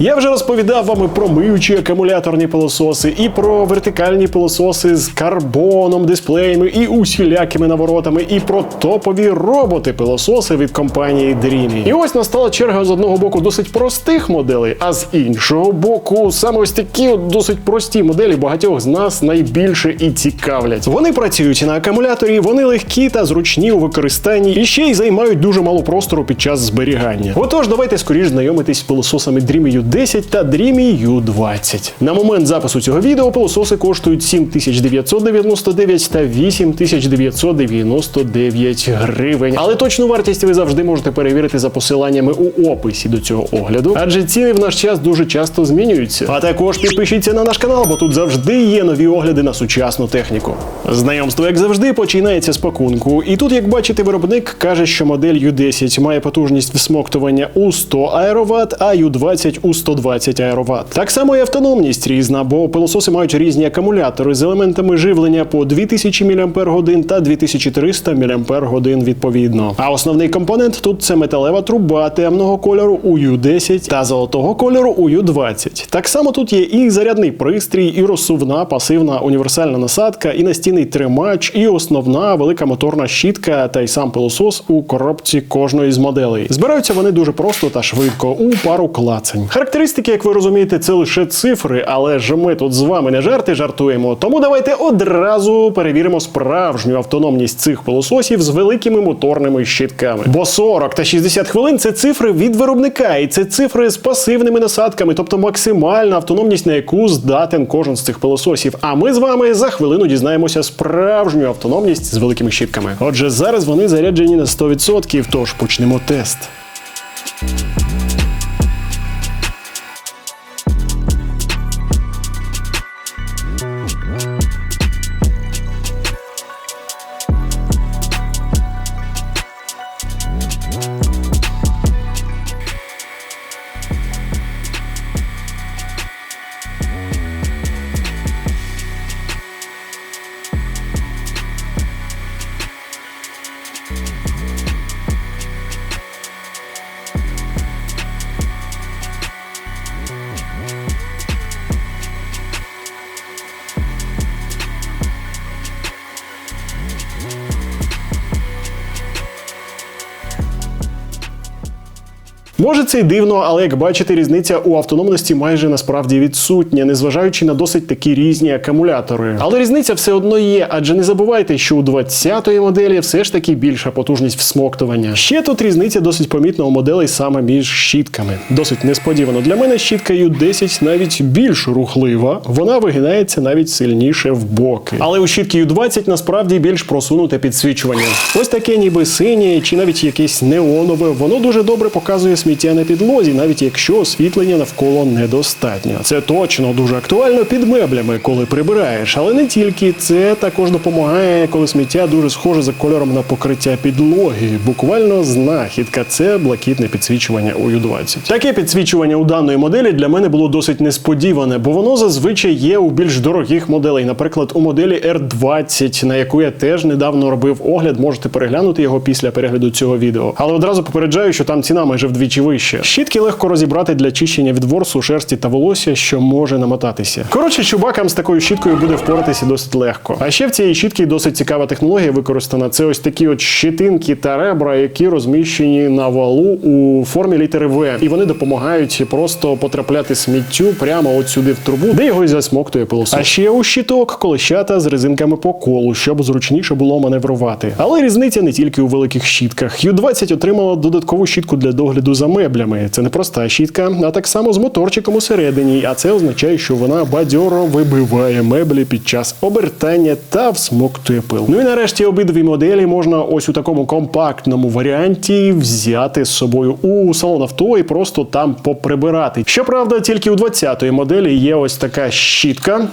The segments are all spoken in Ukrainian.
Я вже розповідав вам і про миючі акумуляторні пилососи, і про вертикальні пилососи з карбоном, дисплеями і усілякими наворотами, і про топові роботи-пилососи від компанії Dreamy. І ось настала черга з одного боку досить простих моделей, а з іншого боку, саме ось такі от досить прості моделі багатьох з нас найбільше і цікавлять. Вони працюють на акумуляторі, вони легкі та зручні у використанні, і ще й займають дуже мало простору під час зберігання. Отож, давайте скоріш знайомитись з пилососами Dreamy U10 та Dreamy U20. На момент запису цього відео пилососи коштують 7999 та 8999 гривень. Але точну вартість ви завжди можете перевірити за посиланнями у описі до цього огляду, адже ціни в наш час дуже часто змінюються. А також підпишіться на наш канал, бо тут завжди є нові огляди на сучасну техніку. Знайомство, як завжди, починається з пакунку. І тут, як бачите, виробник каже, що модель U10 має потужність всмоктування у 100 аероват, а U20 у 120 аероват. Так само і автономність різна, бо пилососи мають різні акумулятори з елементами живлення по 2000 мАч та 2300 мАч відповідно. А основний компонент тут це металева труба темного кольору у U10 та золотого кольору у U20. Так само тут є і зарядний пристрій, і розсувна пасивна універсальна насадка, і настінний тримач, і основна велика моторна щітка та й сам пилосос у коробці кожної з моделей. Збираються вони дуже просто та швидко у пару клацань. Характеристики, як ви розумієте, це лише цифри, але ж ми тут з вами не жарти жартуємо. Тому давайте одразу перевіримо справжню автономність цих пилососів з великими моторними щитками. Бо 40 та 60 хвилин це цифри від виробника, і це цифри з пасивними насадками, тобто максимальна автономність, на яку здатен кожен з цих пилососів. А ми з вами за хвилину дізнаємося справжню автономність з великими щітками. Отже, зараз вони заряджені на 100%, тож почнемо тест. Може це й дивно, але як бачите, різниця у автономності майже насправді відсутня, незважаючи на досить такі різні акумулятори. Але різниця все одно є, адже не забувайте, що у 20-ї моделі все ж таки більша потужність всмоктування. Ще тут різниця досить помітна у моделей саме між щітками. Досить несподівано для мене щітка U10 навіть більш рухлива, вона вигинається навіть сильніше в боки. Але у щітки U20 насправді більш просунуте підсвічування. Ось таке ніби синє чи навіть якесь неонове, воно дуже добре показує сміття на підлозі, навіть якщо освітлення навколо недостатньо. Це точно дуже актуально під меблями, коли прибираєш, але не тільки це також допомагає, коли сміття дуже схоже за кольором на покриття підлоги. Буквально знахідка це блакитне підсвічування у U20. Таке підсвічування у даної моделі для мене було досить несподіване, бо воно зазвичай є у більш дорогих моделей, наприклад, у моделі R20, на яку я теж недавно робив огляд. Можете переглянути його після перегляду цього відео. Але одразу попереджаю, що там ціна майже вдвічі вища. Щітки легко розібрати для чищення від ворсу, шерсті та волосся, що може намотатися. Коротше, чубакам з такою щіткою буде впоратися досить легко. А ще в цій щітці досить цікава технологія використана. Це ось такі от щитинки та ребра, які розміщені на валу у формі літери В. І вони допомагають просто потрапляти сміттю прямо от сюди в трубу, де його і засмоктує пилосос. А ще у щиток колещата з резинками по колу, щоб зручніше було маневрувати. Але різниця не тільки у великих щітках. U20 отримала додаткову щітку для догляду за меблями. Це не проста щітка, а так само з моторчиком усередині. А це означає, що вона бадьоро вибиває меблі під час обертання та всмоктує пил. Ну і нарешті обидві моделі можна ось у такому компактному варіанті взяти з собою у салон авто і просто там поприбирати. Щоправда, тільки у 20-ї моделі є ось така щітка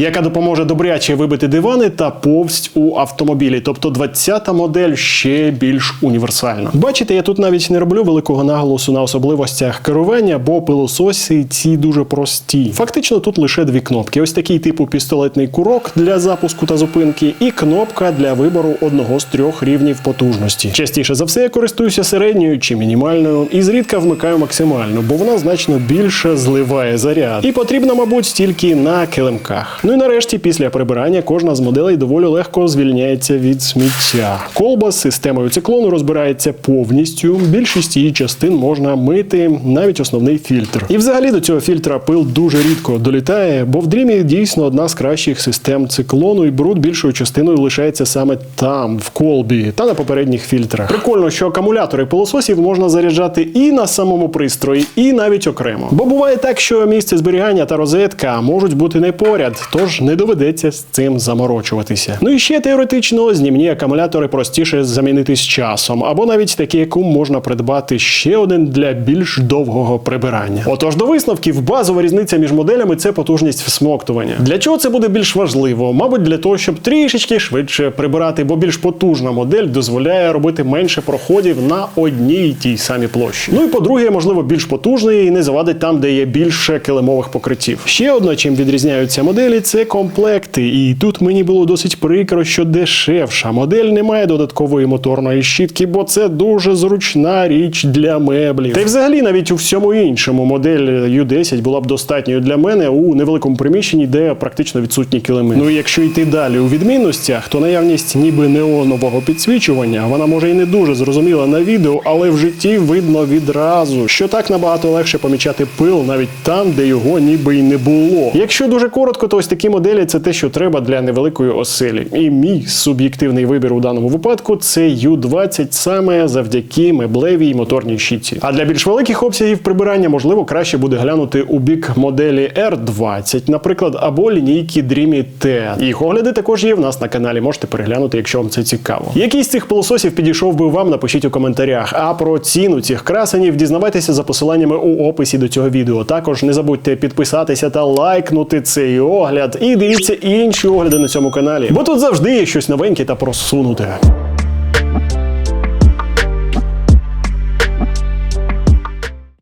яка допоможе добряче вибити дивани та повсть у автомобілі. Тобто 20-та модель ще більш універсальна. Бачите, я тут навіть не роблю великого наголосу на особливостях керування, бо пилососи ці дуже прості. Фактично тут лише дві кнопки: ось такий типу пістолетний курок для запуску та зупинки, і кнопка для вибору одного з трьох рівнів потужності. Частіше за все я користуюся середньою чи мінімальною, і зрідка вмикаю максимальну, бо вона значно більше зливає заряд. І потрібна, мабуть, тільки на килимках. Ну і нарешті, після прибирання, кожна з моделей доволі легко звільняється від сміття. Колба з системою циклону розбирається повністю. Більшість її частин можна мити, навіть основний фільтр. І взагалі до цього фільтра пил дуже рідко долітає, бо в дрімі дійсно одна з кращих систем циклону, і бруд більшою частиною лишається саме там, в колбі та на попередніх фільтрах. Прикольно, що акумулятори пилососів можна заряджати і на самому пристрої, і навіть окремо. Бо буває так, що місце зберігання та розетка можуть бути не поряд, тож не доведеться з цим заморочуватися. Ну і ще теоретично знімні акумулятори простіше замінити з часом, або навіть такі, яку можна придбати ще один для більш довгого прибирання. Отож, до висновків, базова різниця між моделями це потужність всмоктування. Для чого це буде більш важливо? Мабуть, для того, щоб трішечки швидше прибирати, бо більш потужна модель дозволяє робити менше проходів на одній тій самій площі. Ну і по-друге, можливо, більш потужний і не завадить там, де є більше килимових покриттів. Ще одне, чим відрізняються моделі, це комплекти. І тут мені було досить прикро, що дешевша модель не має додаткової моторної щітки, бо це дуже зручна річ для меблів. Та й взагалі навіть у всьому іншому модель U10 була б достатньою для мене у невеликому приміщенні, де практично відсутні килими. Ну і якщо йти далі у відмінностях, то наявність ніби неонового підсвічування, вона може і не дуже зрозуміла на відео, але в житті видно відразу, що так набагато легше помічати пил навіть там, де його ніби й не було. Якщо дуже коротко, то ось такі моделі це те, що треба для невеликої оселі. І мій суб'єктивний вибір у даному випадку це U20 саме завдяки меблевій моторній щітці. А для більш великих обсягів прибирання можливо краще буде глянути у бік моделі R20, наприклад, або лінійки Dreamy T. Їх огляди також є в нас на каналі. Можете переглянути, якщо вам це цікаво. Який з цих пилососів підійшов би вам, напишіть у коментарях. А про ціну цих красенів дізнавайтеся за посиланнями у описі до цього відео. Також не забудьте підписатися та лайкнути цей огляд. І дивіться інші огляди на цьому каналі, бо тут завжди є щось новеньке та просунуте.